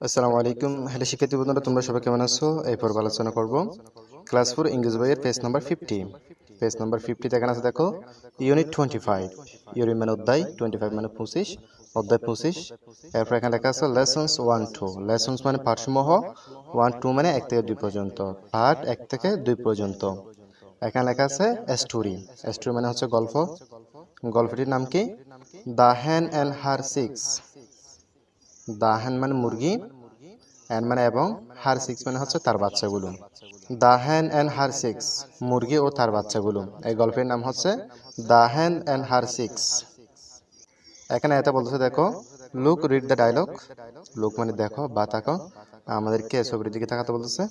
আসসালামু আলাইকুম। হ্যালো শিক্ষার্থী বন্ধুরা, তোমরা সবাই কেমন আছো? এই পর্ব আলোচনা করব। ক্লাস ফোর ইংরেজি বইয়ের page number fifty page number ফিফটিতে এখানে আছে, দেখো ইউনিট টোয়েন্টি ফাইভ ইউনিট মানে অধ্যায় টোয়েন্টি ফাইভ মানে পঁচিশ, অধ্যায় পঁচিশ। এরপর এখানে লেখা আছে লেসন্স ওয়ান টু লেসন্স মানে পাঠসমূহ ওয়ান টু মানে এক থেকে দুই পর্যন্ত। পাঠ এক থেকে দুই পর্যন্ত। এখানে লেখা আছে স্টোরি স্টোরি মানে হচ্ছে গল্প। গল্পটির নাম কি? দ্য হ্যান and her chicks the hen মানে মুরগি অ্যান্ড মানে এবং হার সিক্স মানে হচ্ছে তার বাচ্চাগুলো। দা হ্যান অ্যান্ড হার সিক্স মুরগি ও তার বাচ্চাগুলো। এই গল্পের নাম হচ্ছে দা হ্যান অ্যান্ড হার সিক্স এখানে এটা বলতেছে, দেখো, look, read the dialogue. Look মানে দেখো, বা তাকো। আমাদেরকে ছবির দিকে তাকাতে বলতেছে?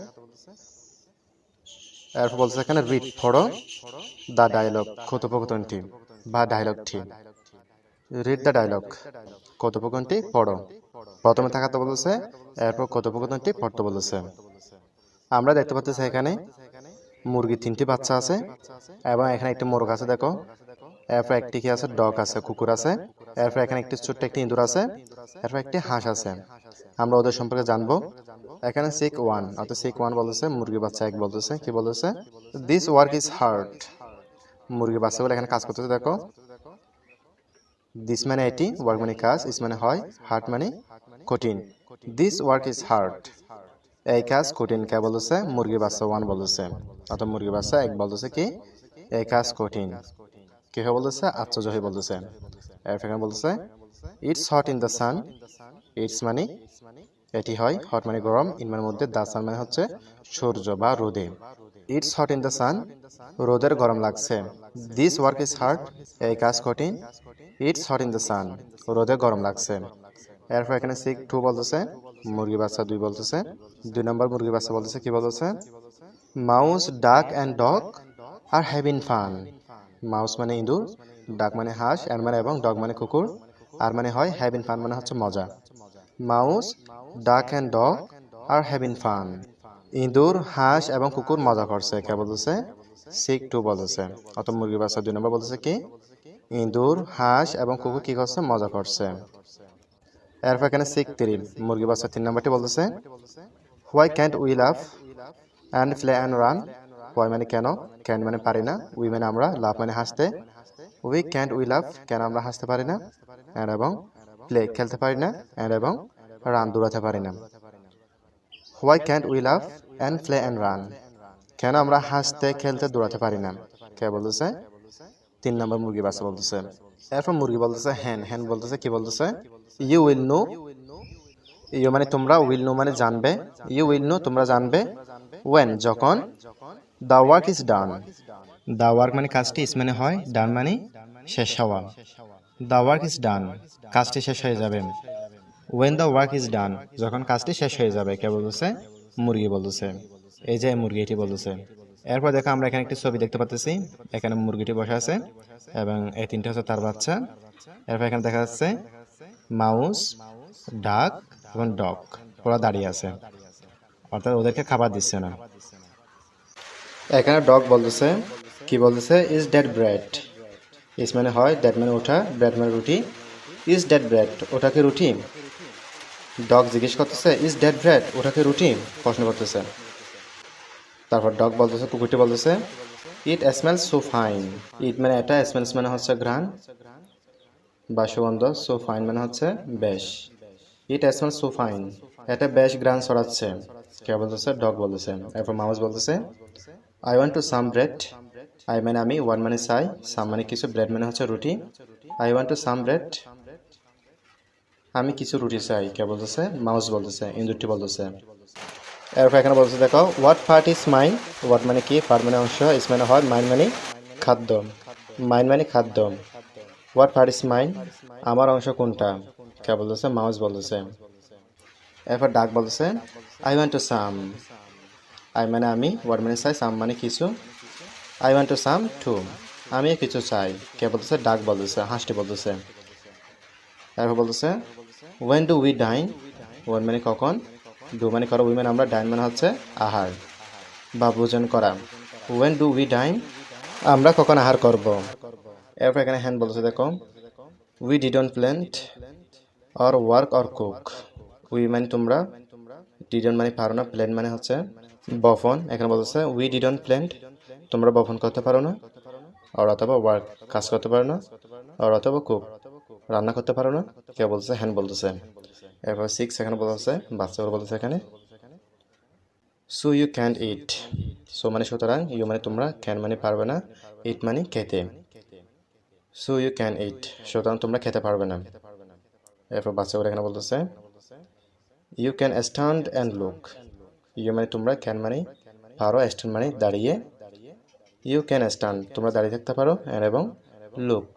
এরপর বলতেছে এখানে, রিড, পড়ো দ্য ডায়লগ, কথোপকথনটি, বা ডায়লগটি। রিড দ্য ডায়লগ কথোপকথনটি পড়ো। প্রথমে থাকাতে বলেছে, এরপর কথোপকথনটি পড়তে বলেছে। আমরা দেখতে পাচ্ছি এখানে মুরগি তিনটি বাচ্চা আছে এবং এখানে একটি মোরগ আছে, দেখো। এরপর একটি কি আছে? ডগ আছে, কুকুর আছে। এরপর এখানে একটি ছোট্ট একটি ইঁদুর আছে। এরপর একটি হাঁস আছে। আমরা ওদের সম্পর্কে জানব। এখানে সিক ওয়ান অর্থাৎ সিক ওয়ান বলতেছে মুরগি বাচ্চা এক বলতেছে, কি বলতেছে দিস ওয়ার্ক ইজ হার্ড মুরগির বাচ্চাগুলো এখানে কাজ করতেছে, দেখো। দিস মানে এটি ওয়ার্ক মানে কাজ ইস মানে হয় হার্ড মানে কঠিন দিস ওয়ার্ক ইজ হার্ড এই কাজ কঠিন কে বলতেছে মুরগি বাচ্চা ওয়ান বলতেছে অর্থাৎ মুরগি বাচ্চা এক বলতেছে কি, এই কাজ কঠিন কে বলতেছে আশ্চর্য হয়ে বলতেছে এখানে বলতেছে it's hot in the sun it's মানে এটি হয় হট মানে গরম ইন মানে মধ্যে দা সান মানে হচ্ছে সূর্য বা রোদে। It's hot in the sun রোদের গরম লাগছে। দিস ওয়ার্ক ইজ হার্ড এই কাজ কঠিন। It's hot in the sun রোদে গরম লাগছে। এরপর এখানে সিক টু বলতেছে। মুরগি বাচ্চা দুই বলতেছে। দুই নম্বর মুরগি বাচ্চা বলতেছে, কি বলতেছে? Mouse duck and dog are having fun mouse মানে ইঁদুর ডাক মানে হাঁস অ্যান্ড মানে এবং ডগ মানে কুকুর। আর মানে হয় হ্যাভিন ফান মানে হচ্ছে মজা। Mouse duck and dog are having fun ইঁদুর, হাঁস এবং কুকুর মজা করছে। কে বলতেছে? সিক টু বলতেছে। অত মুরগি বাচ্চা দুই নম্বর বলতেছে কি? ইঁদুর, হাঁস এবং কুকুর কি করছে? মজা করছে। এরপর এখানে সিক থ্রি মুরগি বাচ্চা তিন নম্বরটি বলতেছে why can't we laugh and play and run why মানে কেন? ক্যান মানে পারি না। উই মানে আমরা লাভ মানে হাসতে। উই ক্যান্ট উই লাভ কেন আমরা হাসতে পারি না? অ্যান্ড এবং প্লে খেলতে পারি না। অ্যান্ড এবং রান দৌড়াতে পারি না। Why can't we laugh and play and run কেন আমরা হাসতে, খেলতে দৌড়াতে পারি না? কে বলতেছে? তিন নম্বর মুরগি বাচ্চা বলতেছে। এরপর মুরগি বলতেছে, হ্যান। হ্যান বলতেছে, কি বলতেছে? ইউ উইল নো ইউ মানে তোমরা উইল নো মানে জানবে। ইউ উইল নো তোমরা জানবে ওয়েন যখন। The work is done the work মানে কাজটি ইস মানে হয় ডান মানে শেষ হওয়া। দ্য ওয়ার্ক ইজ ডান কাজটি শেষ হয়ে যাবে। When the work is done যখন কাজটি শেষ হয়ে যাবে, কে বলতেছে? মুরগি বলতেছে। এই যে মুরগি এটি বলতেছে। এরপর দেখো আমরা এখানে একটি ছবি দেখতে পাচ্ছি এখানে মুরগিটি বসে আছে এবং এই তিনটা হচ্ছে তার বাচ্চা। এরপর এখানে দেখা যাচ্ছে মাউস, ডাক এবং ডগ। ওরা দাঁড়িয়ে আছে। অর্থাৎ ওদেরকে খাবার দিচ্ছে না। এখানে ডগ বলতেছে, কি বলতেছে? ইজ ডেড ব্রেড ইস মানে হয় ডেড মানে ওঠা ব্রেড মানে রুটি। ইজ ডেড ব্রেড, ওটাকে রুটি ডগ জিজ্ঞেস করতেছে, ইজ ডেড ব্রেড, ওটাকে রুটি প্রশ্ন করতেছে। তারপর ডগ বলতেছে, কুকুরটি বলতেছে it smells so fine it মানে এটা স্মেলস মানে হচ্ছে ঘ্রাণ, বা সুগন্ধ সো ফাইন মানে হচ্ছে বেশ। ইট স্মেলস সো ফাইন এটা বেশ ঘ্রাণ ছড়াচ্ছে। কে বলতেছে? ডগ বলতেছে। এরপর মাউস বলতেছে I want to some bread I মানে আমি ওয়ান মানে চাই সাম মানে কিছু ব্রেড মানে হচ্ছে রুটি। I want to some bread আমি কিছু রুটি চাই। কে বলতেছে? মাউস বলতেছে ইন্দুরটি বলতেছে। এরপর এখানে বলতেছে, দেখো what part is mine what মানে কি? পার্ট মানে অংশ ইস মানে হয় মাইন মানে খাদ্য। মাইন মানে খাদ্য। হোয়াট পার্ট ইজ মাইন আমার অংশ কোনটা? কে বলতেছে? মাউস বলতেছে। এরপর ডাক বলতেছে I want to some I মানে আমি হোয়াট মানে চাই সাম মানে কিছু। I want to some to আমি কিছু চাই। কে বলতেছে? ডাক বলতেছে, হাঁসটি বলতেছে। এরপর বলতেছে when do we dine when মানে কখন? ডু মানে করো উই মানে আমরা ডাইন মানে হচ্ছে আহার বা ভোজন করা। ওয়েন ডু উই ডাইন আমরা কখন আহার করব? এরপর এখানে হ্যান্ড বলছে দেখো। We didn't plant or work or cook we মানে তোমরা ডিডন মানে পারো না। প্ল্যান মানে হচ্ছে বফন এখানে বলতেছে উই ডিডন প্ল্যান্ট তোমরা বফন করতে পারো না। অথবা ওয়ার্ক কাজ করতে পারো না। অথবা কুক রান্না করতে পারো না? কে বলছে হ্যান বলতেছে। এরপর সিক্স এখানে বলতেছে বাচ্চাগুলো বলতেছে এখানে। So you can eat so মানে সুতরাং ইউ মানে তোমরা ক্যান মানে পারবে না ইট মানে খেতে। সো ইউ ক্যান ইট সুতরাং তোমরা খেতে পারবে না। এরপর বাচ্চাগুলো এখানে বলতেছে you can stand and look you মানে তোমরা ক্যান মানে পারো স্ট্যান্ড মানে দাঁড়িয়ে। ইউ ক্যান স্ট্যান্ড তোমরা দাঁড়িয়ে থাকতে পারো এবং লুক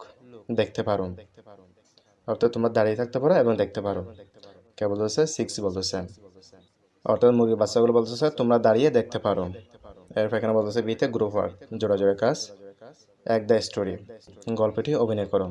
দেখতে পারো। অর্থাৎ তোমরা দাঁড়িয়ে থাকতে পারো এবং দেখতে পারো। কে বলতেছে? সিক্স বলতেছে। অর্থাৎ মুরগির বাচ্চাগুলো বলতেছে, তোমরা দাঁড়িয়ে দেখতে পারো। এরপর এখানে বলতেছে বিতে গ্রুপ ওয়ার্ক জোড়া জোড়া কাজ। এক দ্য স্টোরি গল্পটি অভিনয় করো।